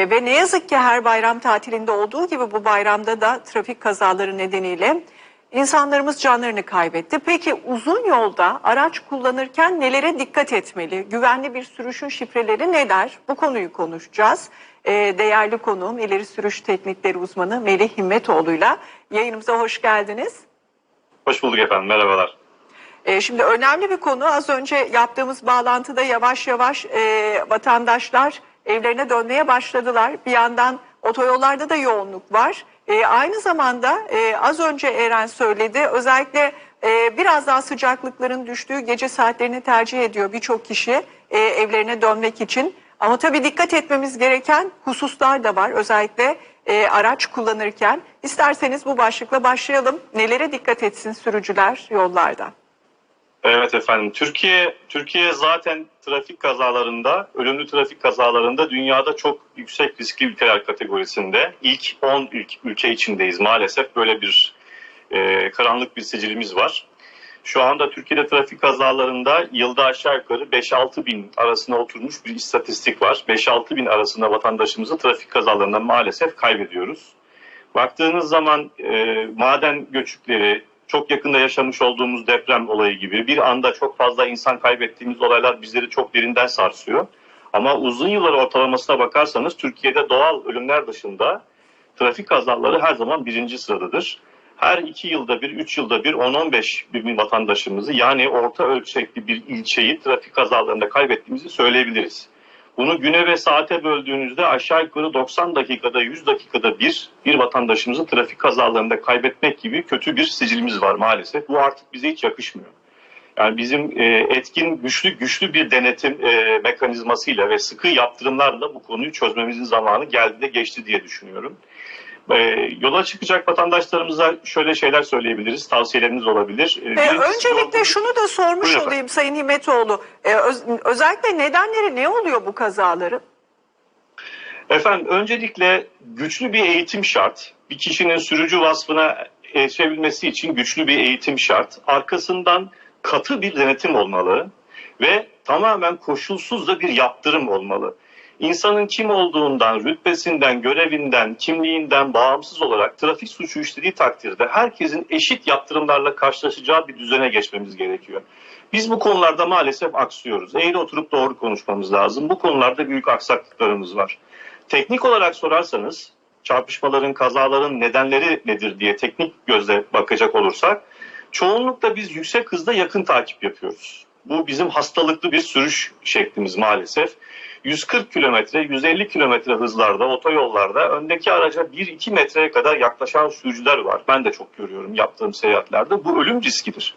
E, ve ne yazık ki her bayram tatilinde olduğu gibi bu bayramda da trafik kazaları nedeniyle insanlarımız canlarını kaybetti. Peki uzun yolda araç kullanırken nelere dikkat etmeli? Güvenli bir sürüşün şifreleri neler? Bu konuyu konuşacağız. E, değerli konuğum ileri sürüş teknikleri uzmanı Melih Himmetoğlu'yla yayınımıza hoş geldiniz. Hoş bulduk efendim, merhabalar. E, şimdi önemli bir konu. Az önce yaptığımız bağlantıda yavaş yavaş e, vatandaşlar evlerine dönmeye başladılar. Bir yandan otoyollarda da yoğunluk var. E, aynı zamanda e, az önce Eren söyledi. Özellikle e, biraz daha sıcaklıkların düştüğü gece saatlerini tercih ediyor birçok kişi e, evlerine dönmek için. Ama tabii dikkat etmemiz gereken hususlar da var. Özellikle e, araç kullanırken. İsterseniz bu başlıkla başlayalım. Nelere dikkat etsin sürücüler yollarda? Evet efendim, Türkiye Türkiye zaten trafik kazalarında, ölümlü trafik kazalarında dünyada çok yüksek riskli ülkeler kategorisinde. İlk 10 ülke, ülke içindeyiz maalesef. Böyle bir e, karanlık bir sicilimiz var. Şu anda Türkiye'de trafik kazalarında yılda aşağı yukarı 5-6 bin arasına oturmuş bir istatistik var. 5-6 bin arasında vatandaşımızı trafik kazalarında maalesef kaybediyoruz. Baktığınız zaman e, maden göçükleri, çok yakında yaşamış olduğumuz deprem olayı gibi bir anda çok fazla insan kaybettiğimiz olaylar bizleri çok derinden sarsıyor. Ama uzun yıllar ortalamasına bakarsanız Türkiye'de doğal ölümler dışında trafik kazaları her zaman birinci sıradadır. Her iki yılda bir, üç yılda bir 10-15 bin vatandaşımızı yani orta ölçekli bir ilçeyi trafik kazalarında kaybettiğimizi söyleyebiliriz. Bunu güne ve saate böldüğünüzde aşağı yukarı 90 dakikada 100 dakikada bir bir vatandaşımızı trafik kazalarında kaybetmek gibi kötü bir sicilimiz var maalesef. Bu artık bize hiç yakışmıyor. Yani bizim e, etkin güçlü güçlü bir denetim e, mekanizmasıyla ve sıkı yaptırımlarla bu konuyu çözmemizin zamanı geldi de geçti diye düşünüyorum. E, yola çıkacak vatandaşlarımıza şöyle şeyler söyleyebiliriz, tavsiyelerimiz olabilir. E, Ee, öncelikle şunu da sormuş Buyurun olayım Sayın Himetoğlu. Ee, öz- özellikle nedenleri ne oluyor bu kazaların? Efendim öncelikle güçlü bir eğitim şart. Bir kişinin sürücü vasfına erişebilmesi için güçlü bir eğitim şart. Arkasından katı bir denetim olmalı ve tamamen koşulsuz da bir yaptırım olmalı. İnsanın kim olduğundan, rütbesinden, görevinden, kimliğinden bağımsız olarak trafik suçu işlediği takdirde herkesin eşit yaptırımlarla karşılaşacağı bir düzene geçmemiz gerekiyor. Biz bu konularda maalesef aksıyoruz. Eğri oturup doğru konuşmamız lazım. Bu konularda büyük aksaklıklarımız var. Teknik olarak sorarsanız çarpışmaların, kazaların nedenleri nedir diye teknik gözle bakacak olursak çoğunlukla biz yüksek hızda yakın takip yapıyoruz. Bu bizim hastalıklı bir sürüş şeklimiz maalesef. 140 kilometre, 150 kilometre hızlarda otoyollarda öndeki araca 1-2 metreye kadar yaklaşan sürücüler var. Ben de çok görüyorum yaptığım seyahatlerde. Bu ölüm riskidir.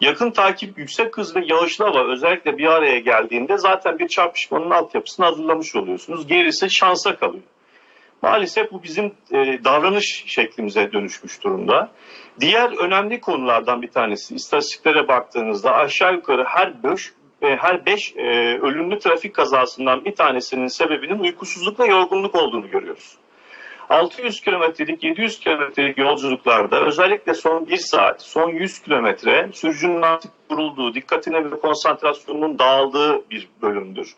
Yakın takip, yüksek hız ve yağışlı hava özellikle bir araya geldiğinde zaten bir çarpışmanın altyapısını hazırlamış oluyorsunuz. Gerisi şansa kalıyor. Maalesef bu bizim e, davranış şeklimize dönüşmüş durumda. Diğer önemli konulardan bir tanesi istatistiklere baktığınızda aşağı yukarı her 5 her 5 ölümlü trafik kazasından bir tanesinin sebebinin uykusuzluk ve yorgunluk olduğunu görüyoruz. 600 kilometrelik, 700 kilometrelik yolculuklarda özellikle son 1 saat, son 100 kilometre sürücünün artık durulduğu, dikkatine ve konsantrasyonunun dağıldığı bir bölümdür.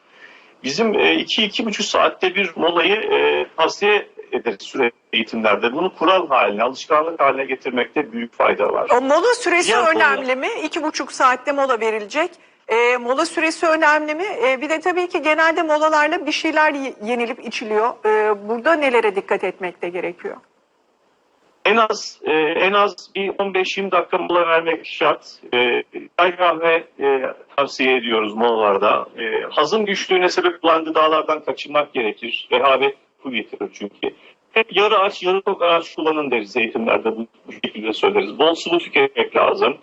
Bizim 2-2,5 saatte bir molayı e, tavsiye ederiz süre eğitimlerde. Bunu kural haline, alışkanlık haline getirmekte büyük fayda var. O mola süresi Diğer önemli mi? İki buçuk saatte mola verilecek. Ee, mola süresi önemli mi? Ee, bir de tabii ki genelde molalarla bir şeyler yenilip içiliyor. Ee, burada nelere dikkat etmek de gerekiyor? En az e, en az bir 15-20 dakika mola vermek şart. E, çay kahve e, tavsiye ediyoruz molalarda. E, hazım güçlüğüne sebep olan gıdalardan kaçınmak gerekir. Rehavet bu getirir çünkü. Hep yarı aç, yarı tok araç kullanın deriz eğitimlerde bu, şekilde söyleriz. Bol sıvı tüketmek lazım.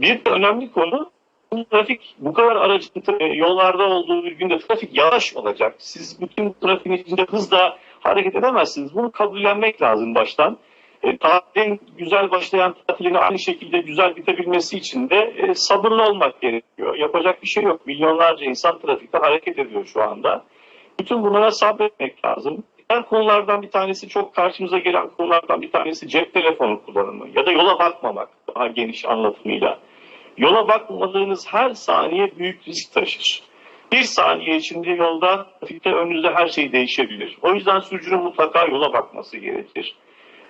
Bir de önemli konu trafik bu kadar aracın tra- yollarda olduğu bir günde trafik yavaş olacak. Siz bütün trafiğin içinde hızla hareket edemezsiniz. Bunu kabullenmek lazım baştan. E, tatilin güzel başlayan tatilini aynı şekilde güzel bitebilmesi için de e, sabırlı olmak gerekiyor. Yapacak bir şey yok. Milyonlarca insan trafikte hareket ediyor şu anda. Bütün bunlara sabretmek lazım. Diğer konulardan bir tanesi çok karşımıza gelen konulardan bir tanesi cep telefonu kullanımı ya da yola bakmamak daha geniş anlatımıyla. Yola bakmadığınız her saniye büyük risk taşır. Bir saniye içinde yolda trafikte önünüzde her şey değişebilir. O yüzden sürücünün mutlaka yola bakması gerekir.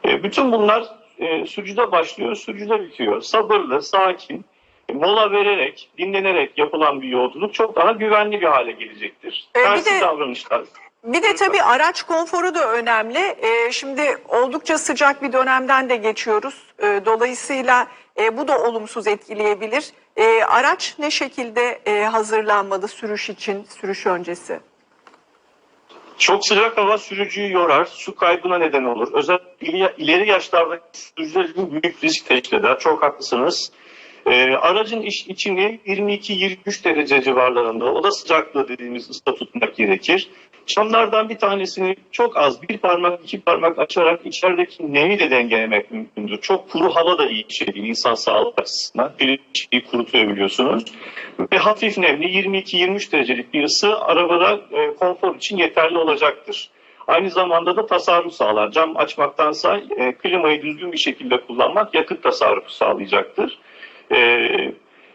E, bütün bunlar e, sürücüde başlıyor, sürücüde bitiyor. Sabırlı, sakin, e, mola vererek, dinlenerek yapılan bir yolculuk çok daha güvenli bir hale gelecektir. E, bir Tersi de- davranışlar. Bir de tabii araç konforu da önemli. Ee, şimdi oldukça sıcak bir dönemden de geçiyoruz. Ee, dolayısıyla e, bu da olumsuz etkileyebilir. Ee, araç ne şekilde e, hazırlanmalı sürüş için, sürüş öncesi? Çok sıcak hava sürücüyü yorar, su kaybına neden olur. Özellikle ileri yaşlardaki sürücüler için büyük risk teşkil eder. Çok haklısınız. Ee, aracın iç, içini 22-23 derece civarlarında oda sıcaklığı dediğimiz ısta tutmak gerekir. Camlardan bir tanesini çok az bir parmak iki parmak açarak içerideki nemi de dengelemek mümkündür. Çok kuru hava da iyi bir şey insan sağlığı açısından. Bilinçliği kurutuyor biliyorsunuz. Ve hafif nemli 22-23 derecelik bir ısı arabada e, konfor için yeterli olacaktır. Aynı zamanda da tasarruf sağlar. Cam açmaktansa e, klimayı düzgün bir şekilde kullanmak yakıt tasarrufu sağlayacaktır. E,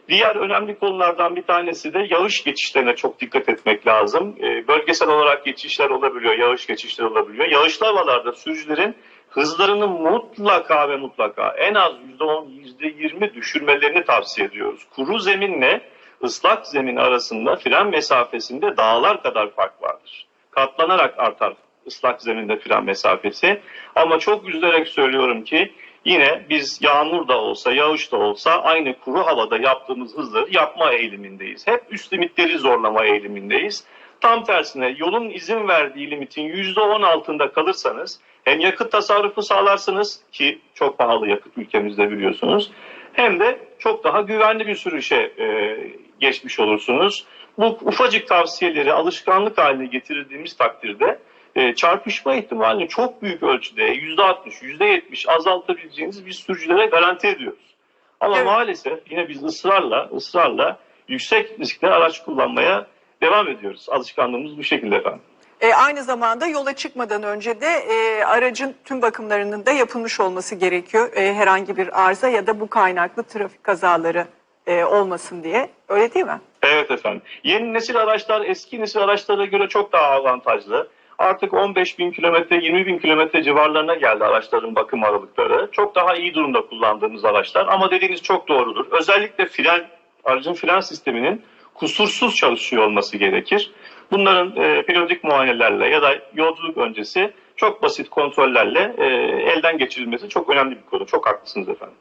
diğer önemli konulardan bir tanesi de yağış geçişlerine çok dikkat etmek lazım. E, bölgesel olarak geçişler olabiliyor, yağış geçişleri olabiliyor. Yağışlı havalarda sürücülerin hızlarını mutlaka ve mutlaka en az %10, %20 düşürmelerini tavsiye ediyoruz. Kuru zeminle ıslak zemin arasında fren mesafesinde dağlar kadar fark vardır. Katlanarak artar ıslak zeminde fren mesafesi. Ama çok üzülerek söylüyorum ki yine biz yağmur da olsa, yağış da olsa aynı kuru havada yaptığımız hızları yapma eğilimindeyiz. Hep üst limitleri zorlama eğilimindeyiz. Tam tersine yolun izin verdiği limitin %10 altında kalırsanız hem yakıt tasarrufu sağlarsınız ki çok pahalı yakıt ülkemizde biliyorsunuz hem de çok daha güvenli bir sürüşe e, geçmiş olursunuz. Bu ufacık tavsiyeleri alışkanlık haline getirdiğimiz takdirde e, çarpışma ihtimalini çok büyük ölçüde %60, %70 azaltabileceğiniz bir sürücülere garanti ediyoruz. Ama Evet. maalesef yine biz ısrarla ısrarla yüksek riskli araç kullanmaya devam ediyoruz. Alışkanlığımız bu şekilde efendim. E, aynı zamanda yola çıkmadan önce de e, aracın tüm bakımlarının da yapılmış olması gerekiyor. E, herhangi bir arıza ya da bu kaynaklı trafik kazaları e, olmasın diye. Öyle değil mi? Evet efendim. Yeni nesil araçlar eski nesil araçlara göre çok daha avantajlı. Artık 15 bin kilometre, 20 bin kilometre civarlarına geldi araçların bakım aralıkları. Çok daha iyi durumda kullandığımız araçlar ama dediğiniz çok doğrudur. Özellikle fren, aracın fren sisteminin kusursuz çalışıyor olması gerekir. Bunların e, periyodik muayenelerle ya da yolculuk öncesi çok basit kontrollerle e, elden geçirilmesi çok önemli bir konu. Çok haklısınız efendim.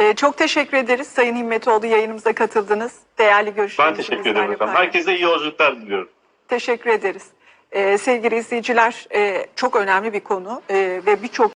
E, çok teşekkür ederiz Sayın Himmetoğlu yayınımıza katıldınız. Değerli Ben görüşlerinizi teşekkür bizlerle ederim efendim. Herkese iyi yolculuklar diliyorum. Teşekkür ederiz. E, sevgili izleyiciler e, çok önemli bir konu e, ve birçok